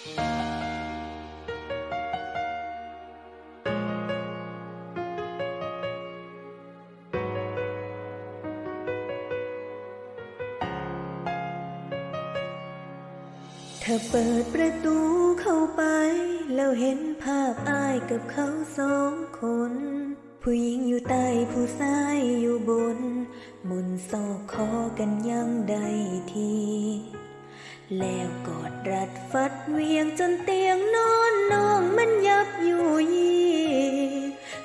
เธอเปิดประตูเข้าไป แล้วเห็นภาพอายกับเขาสองคน ผู้หญิงอยู่ใต้ผู้ชายอยู่บน มุนซอกคอกันยังใดที แล้วกอดรัดฟัดเวียงจนเตียงนอนน้องมันยับอยู่ยี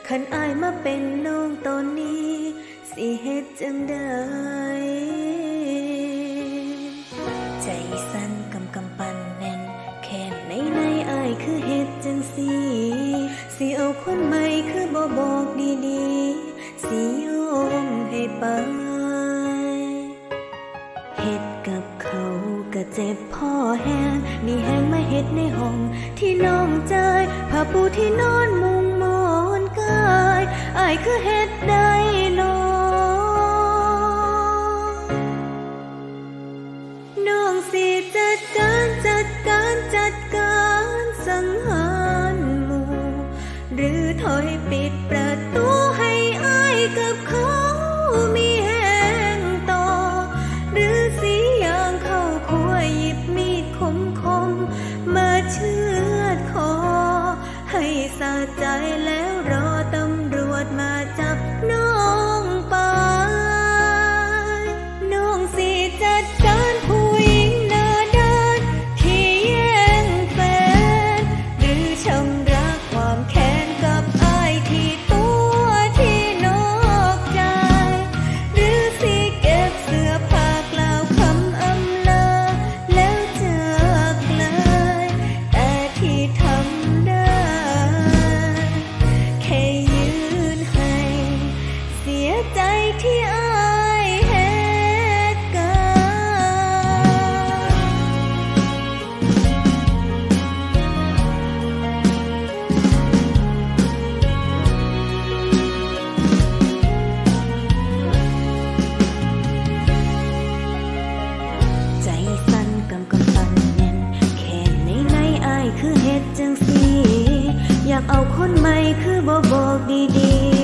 ขันอายมาเป็นน้องตอนนี้ สิเฮ็ดจังได้ใจสั่นกำกำปั่นแน่น แค่ในในอายคือเฮ็ดจังสีสิเอาคนใหม่คือบ่บอกดีๆ สิยอมให้ไป เจ็บพ่อแห้งนี่แห้งมาเฮ็ดในห้อง ที่น้องใจยผ้าปูที่นอนมุงมอนกายอายคือเฮ็ดได้นอน้องสิจัดการจัดการจัดการสังหารหมู่หรือถอยปิดประตูะใคือเฮ็ดจังสี อยากเอาคนใหม่คือบ่บอกดีๆ